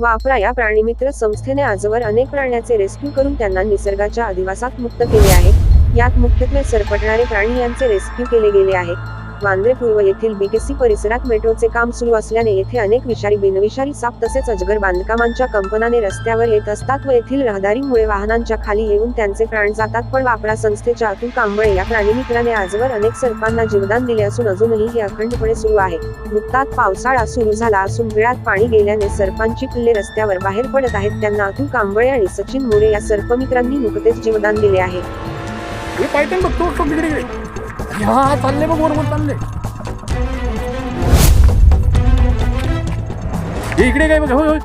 वापरा या प्राणीमित्र संस्थेने आजवर अनेक प्राण्याचे रेस्क्यू करून त्यांना निसर्गाच्या अधिवासात मुक्त केले आहे. यात मुख्यत्वे सरपटणारे प्राणी यांचे रेस्क्यू केले गेले आहे. वांद्रे पूर्व येथील बीकेसी परिसरात मेट्रोचे काम सुरू असल्याने येथे अनेक विषारी बिनविषारी साप तसेच अजगर बांधकामांच्या कंपनाने रस्त्यावर येत असतात व येथील रहदारीमुळे वाहनांच्या खाली येऊन त्यांचे प्राण जातात. पण वापरा संस्थेच्या अतुल कांबळे या प्राणीमित्राने आजवर अनेक सर्पांना जीवदान दिले असून अजूनही हे अखंडपणे सुरू आहे. नुकताच पावसाळा सुरू झाला असून वेळात पाणी गेल्याने सर्पांची पिल्ले रस्त्यावर बाहेर पडत आहेत. त्यांना अतुल कांबळे आणि सचिन मोरे या सर्पमित्रांनी नुकतेच जीवदान दिले आहे. तो तो इकडे. काय बघ होय होय।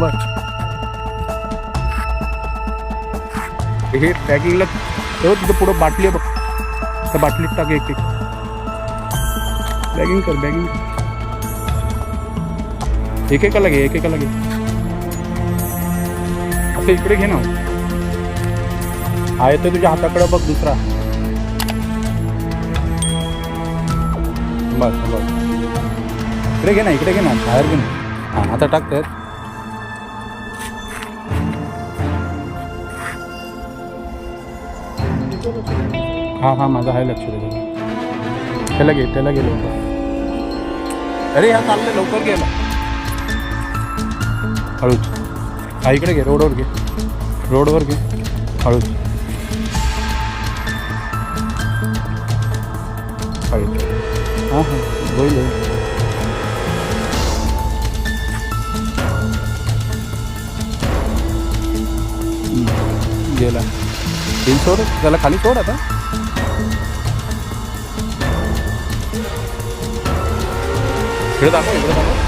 बर हे पॅकिंगला तिथं पुढं बाटली आहे बघ त्या बाटलीत टाक एक। एक बॅगिंग कर बॅगिंग एकेकाला घे एकेकाला घे असं इकडे घे ना। आहे तर तुझ्या हाताकडे बघ दुसरा। बस बस. इकडे घे ना इकडे घे ना बाहेर घे ना. हां आता टाकत आहेत हां हां माझं आहे लक्ष त्याला घे त्याला घे लवकर. अरे हा चाललं लवकर गेला हळूच. हा इकडे घे रोडवर घे. रोडवर घे. हळूच. हळूच. हां हां. होईल होईल. गेला. तीन सोड त्याला खाली सोड आता. इकडे दाखव इकडे दाखव.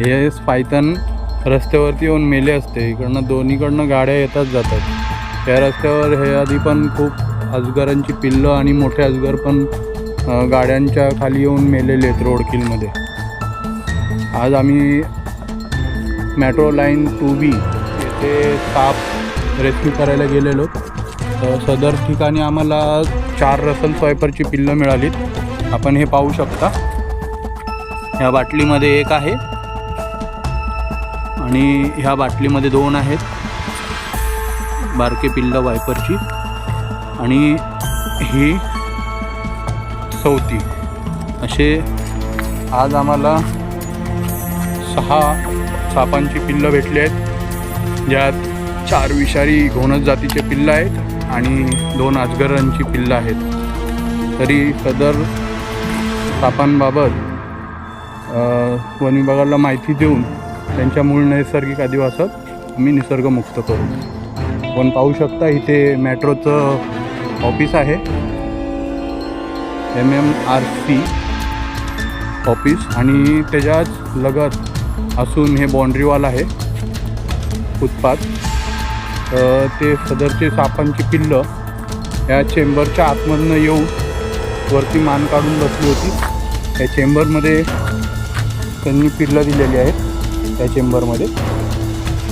हे पायथन रस्त्यावरती येऊन मेले असते. इकडनं दोन्हीकडनं गाड्या येतात जातात. त्या रस्त्यावर हे आधी पण खूप अजगरांची पिल्लं आणि मोठे अजगर पण गाड्यांच्या खाली येऊन मेलेले आहेत रोडकिलमध्ये आज आम्ही मॅट्रो लाईन टू बी येथे साप रेस्क्यू करायला गेलेलो. तर सदर ठिकाणी आम्हाला चार रसल स्वायपरची पिल्लं मिळालीत. आपण हे पाहू शकता. ह्या बाटलीमध्ये एक आहे. आणि ह्या बाटलीमध्ये दोन आहेत. बारके पिल्लं वायपरची. आणि ही चौथी असे आज आम्हाला सहा सापांची पिल्लं भेटली आहेत. ज्यात चार विषारी घोणस जातीचे पिल्लं आहेत आणि दोन अजगरांची पिल्लं आहेत. तरी सदर सापांबाबत अ, वन विभागाला माहिती देऊन त्यांच्या मूळ नैसर्गिक अधिवासात आम्ही निसर्गमुक्त करू. पण पाहू शकता इथे मॅट्रोचं ऑफिस आहे. M M R C office आणि त्याच्याच लगत असून हे बाँड्रीवाल आहे. फुटपाथ. ते सदरचे सापांची पिल्लं या चेंबरच्या आतमधनं येऊन वरती मान काढून बसली होती. या चेंबरमध्ये त्यांनी पिल्लं दिलेली आहेत. त्या चेंबरमध्ये.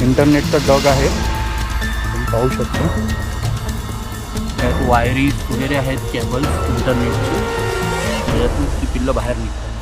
इंटरनेटचा डग आहे. तुम्ही पाहू शकता. त्यात वायरीज वगैरे आहेत केबल्स इंटरनेटची. त्याच्यातून ती पिल्लं बाहेर निघतात.